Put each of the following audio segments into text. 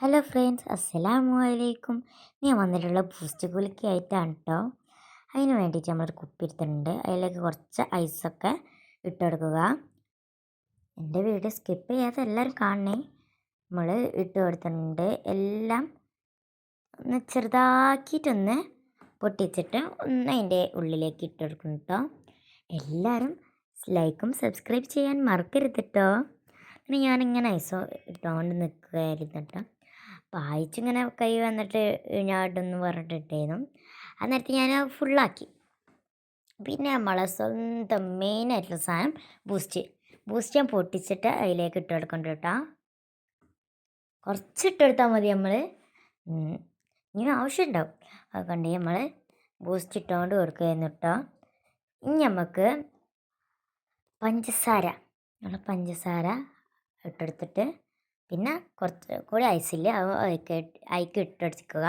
Hello friends അസ്സലാമു അലൈക്കും ഞാൻ വന്നിട്ടുള്ള ബൂസ്റ്റ് ആയിട്ടാണ് കേട്ടോ അതിന് വേണ്ടിയിട്ട് നമ്മളൊരു എടുത്തിട്ടുണ്ട്. അതിലേക്ക് കുറച്ച് ഐസൊക്കെ ഇട്ട് കൊടുക്കുക. എന്റെ വീഡിയോ സ്കിപ്പ് ചെയ്യാതെ എല്ലാവരും കാണണേ. നമ്മൾ ഇട്ട് കൊടുത്തിട്ടുണ്ട്. എല്ലാം ഒന്ന് ചെറുതാക്കിയിട്ടൊന്ന് പൊട്ടിച്ചിട്ട് ഒന്ന് അതിന്റെ ഉള്ളിലേക്ക് ഇട്ട് കൊടുക്കണം കേട്ടോ എല്ലാവരും ലൈക്കും സബ്സ്ക്രൈബ് ചെയ്യാൻ മറക്കരുത് കേട്ടോ പിന്നെ ഞാനിങ്ങനെ ഐസോ ഇട്ടുകൊണ്ട് നിൽക്കുകയായിരുന്നു കേട്ടോ പായിച്ചിങ്ങനെ കൈ വന്നിട്ട് ഞാടെന്ന് പറഞ്ഞിട്ടിട്ടേനു. അന്നേരത്ത് ഞാൻ ഫുള്ളാക്കി. പിന്നെ നമ്മളെ സ്വന്തം മെയിനായിട്ടുള്ള സാധനം ബൂസ്റ്റ് ബൂസ്റ്റ് ഞാൻ പൊട്ടിച്ചിട്ട് അതിലേക്ക് ഇട്ട് കൊടുക്കണ്ട കേട്ടോ കുറച്ച് ഇട്ടെടുത്താൽ മതി നമ്മൾ ഇനി ആവശ്യം ആവശ്യമുണ്ടാവും അതുകൊണ്ട് നമ്മൾ ബൂസ്റ്റ് ഇട്ടുകൊണ്ട് കൊടുക്കുകയെന്ന് കേട്ടോ ഇനി നമുക്ക് പഞ്ചസാര നമ്മൾ പഞ്ചസാര ഇട്ടെടുത്തിട്ട് പിന്നെ കുറച്ച് കൂടി ഐസില്ലേ അത് അയക്ക് ഇട്ടെടുക്കുക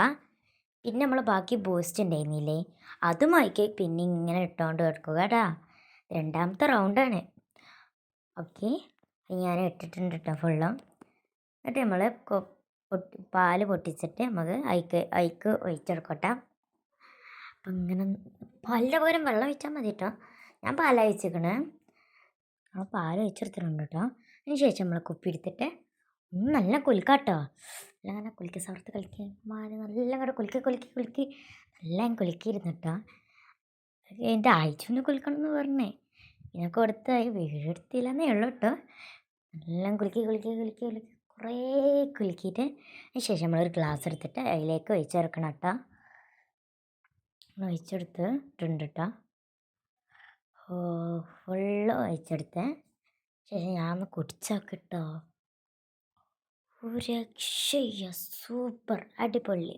പിന്നെ നമ്മൾ ബാക്കി ബൂസ്റ്റ് ഉണ്ടായിരുന്നില്ലേ അതും അയക്ക് പിന്നെ ഇങ്ങനെ ഇട്ടുകൊണ്ട് എടുക്കുക കേട്ടാ രണ്ടാമത്തെ റൗണ്ടാണ് ഓക്കെ. ഞാൻ ഇട്ടിട്ടുണ്ട് കേട്ടോ ഫുള്ളും എന്നിട്ട് നമ്മൾ പാൽ പൊട്ടിച്ചിട്ട് നമുക്ക് അയക്ക് അയക്ക് ഒഴിച്ചെടുക്കട്ടെ. അപ്പം ഇങ്ങനെ പാലിന്റെ വെള്ളം ഒഴിച്ചാൽ മതി കേട്ടോ ഞാൻ പാൽ ആ പാൽ ഒഴിച്ചെടുത്തിട്ടുണ്ട് കേട്ടോ അതിന് ശേഷം നമ്മൾ കുപ്പി എടുത്തിട്ട് നല്ല കുലുക്കാട്ടോ നല്ല അങ്ങനെ കുലുക്കി സവർത്ത് മാറി നല്ല കൂടെ കുലുക്കി കുലുക്കി കുലുക്കി നല്ല കുലുക്കിയിരുന്നു കേട്ടോ എന്റെ ആഴ്ച കുലുക്കണം എന്ന് പറഞ്ഞേ. ഇതിനെ കൊടുത്ത് വീഴെടുത്തില്ലെന്നേ ഉള്ളൂ കേട്ടോ എല്ലാം കുലുക്കി കുലുക്കി കുലുക്കി കുലുക്കി കുറേ കുലുക്കിയിട്ട് ശേഷം നമ്മളൊരു ഗ്ലാസ് എടുത്തിട്ട് അതിലേക്ക് ഒഴിച്ചെടുക്കണം കേട്ടോ ഒഴിച്ചെടുത്തിട്ടുണ്ട് കേട്ടോ ഓ ഫുള്ള് ഒഴിച്ചെടുത്ത്. ശേഷം ഞാൻ ഒന്ന് കുടിച്ചോക്കിട്ടോ ഒരു സൂപ്പർ അടിപൊളി.